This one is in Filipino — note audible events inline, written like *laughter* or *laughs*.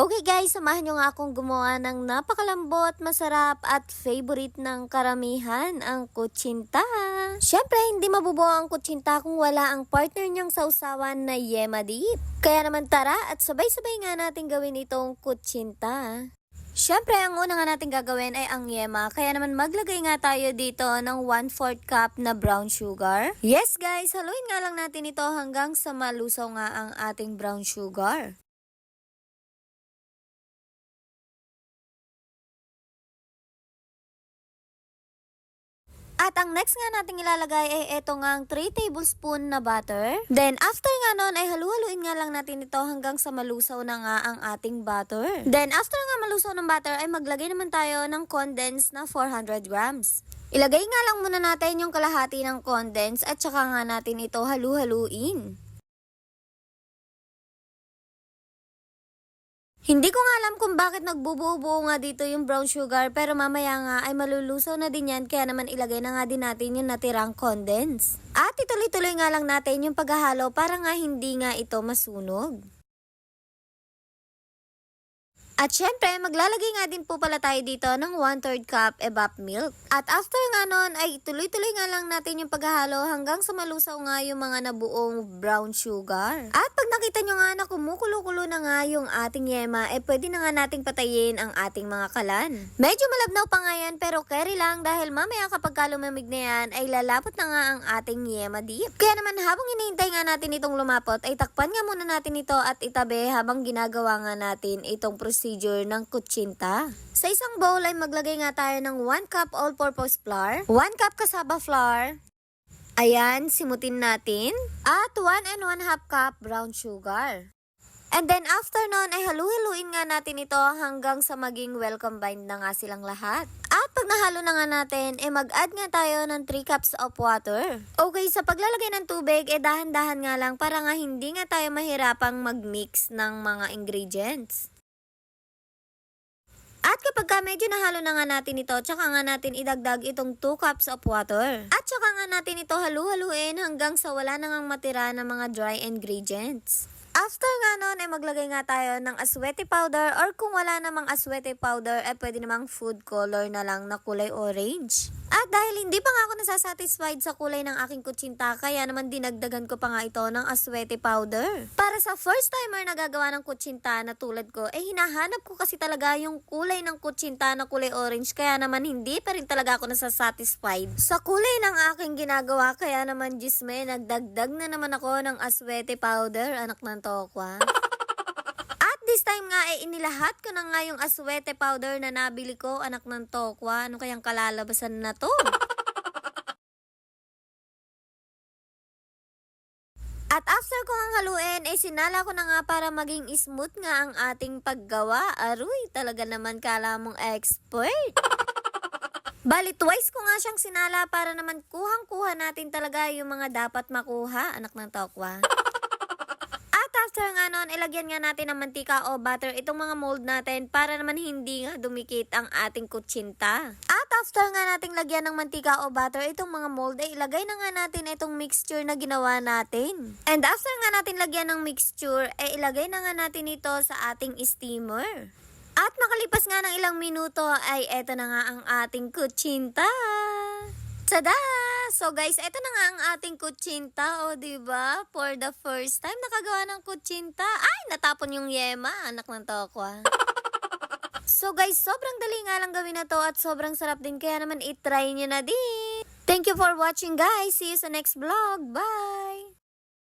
Okay guys, samahan nyo nga akong gumawa ng napakalambot, masarap at favorite ng karamihan, ang kutsinta. Siyempre, hindi mabubuo ang kutsinta kung wala ang partner niyang sausawan na yema dip. Kaya naman tara at sabay-sabay nga natin gawin itong kutsinta. Siyempre, ang una nga natin gagawin ay ang yema. Kaya naman maglagay nga tayo dito ng 1-4 cup na brown sugar. Yes guys, haluin nga lang natin ito hanggang sa malusaw nga ang ating brown sugar. At ang next nga nating ilalagay ay ito nga ang 3 tablespoon na butter. Then after nga nun ay halu-haluin nga lang natin ito hanggang sa malusaw na nga ang ating butter. Then after nga malusaw ng butter ay maglagay naman tayo ng condensed na 400 grams. Ilagay nga lang muna natin yung kalahati ng condensed at saka nga natin ito halu-haluin. Hindi ko nga alam kung bakit nagbubuo-buo nga dito yung brown sugar pero mamaya nga ay malulusaw na din yan kaya naman ilagay na nga din natin yung natirang condense. At ituloy-tuloy nga lang natin yung paghahalo para nga hindi nga ito masunog. At syempre, maglalagay nga din po pala tayo dito ng 1-3 cup evap milk. At after nga nun, ay tuloy-tuloy nga lang natin yung paghahalo hanggang sa malusaw nga yung mga nabuong brown sugar. At pag nakita nyo nga na kumukulo-kulo na nga yung ating yema, eh pwede na nga nating patayin ang ating mga kalan. Medyo malabnaw pa nga yan, pero carry lang dahil mamaya kapag ka lumamig na yan, ay lalapot na nga ang ating yema dip. Kaya naman habang hinihintay nga natin itong lumapot, ay takpan nga muna natin ito at itabi habang ginagawa nga natin itong procedure ng kutsinta. Sa isang bowl ay maglagay nga tayo ng 1 cup all-purpose flour, 1 cup kasaba flour, ayan, simutin natin, at 1 and 1 half cup brown sugar. And then after nun ay halu-haluin nga natin ito hanggang sa maging well combined na nga silang lahat. At pag nahalo na nga natin, eh mag-add nga tayo ng 3 cups of water. Okay, sa paglalagay ng tubig, eh dahan-dahan nga lang para nga hindi nga tayo mahirapang mag-mix ng mga ingredients. At kapag ka medyo nahalo na nga natin ito, tsaka nga natin idagdag itong 2 cups of water. At tsaka nga natin ito halu-haluin hanggang sa wala na ngang matira ng mga dry ingredients. After nga nun, ay maglagay nga tayo ng aswete powder or kung wala namang aswete powder, ay pwede namang food color na lang na kulay orange. At dahil hindi pa nga ako nasasatisfied sa kulay ng aking kutsinta, kaya naman dinagdagan ko pa nga ito ng aswete powder. Para sa first timer na gagawa ng kutsinta na tulad ko, eh hinahanap ko kasi talaga yung kulay ng kutsinta na kulay orange, kaya naman hindi pa rin talaga ako nasasatisfied sa kulay ng aking ginagawa, kaya naman Jisme, nagdagdag na naman ako ng aswete powder, anak ng tokwa. This time nga, eh, inilahat ko na nga yung aswete powder na nabili ko, anak ng tokwa. Ano kayang kalalabasan na to? At after ko ang haluin, eh sinala ko na nga para maging smooth nga ang ating paggawa. Aruy, talaga naman kala mong expert. Bali, twice ko nga siyang sinala para naman kuhang-kuha natin talaga yung mga dapat makuha, anak ng tokwa. After nga nun, ilagyan nga natin ng mantika o butter itong mga mold natin para naman hindi nga dumikit ang ating kutsinta. At after nga nating lagyan ng mantika o butter itong mga mold, ay ilagay na nga natin itong mixture na ginawa natin. And after nga natin lagyan ng mixture, ay ilagay na nga natin ito sa ating steamer. At makalipas nga ng ilang minuto ay eto na nga ang ating kutsinta. Tada! So guys, eto na nga ang ating kutsinta, o di ba? For the first time nakagawa ng kutsinta. Ay, natapon yung yema, anak ng tokwa. *laughs* So guys, sobrang dali nga lang gawin na to at sobrang sarap din kaya naman itry nyo na din. Thank you for watching guys. See you sa next vlog. Bye!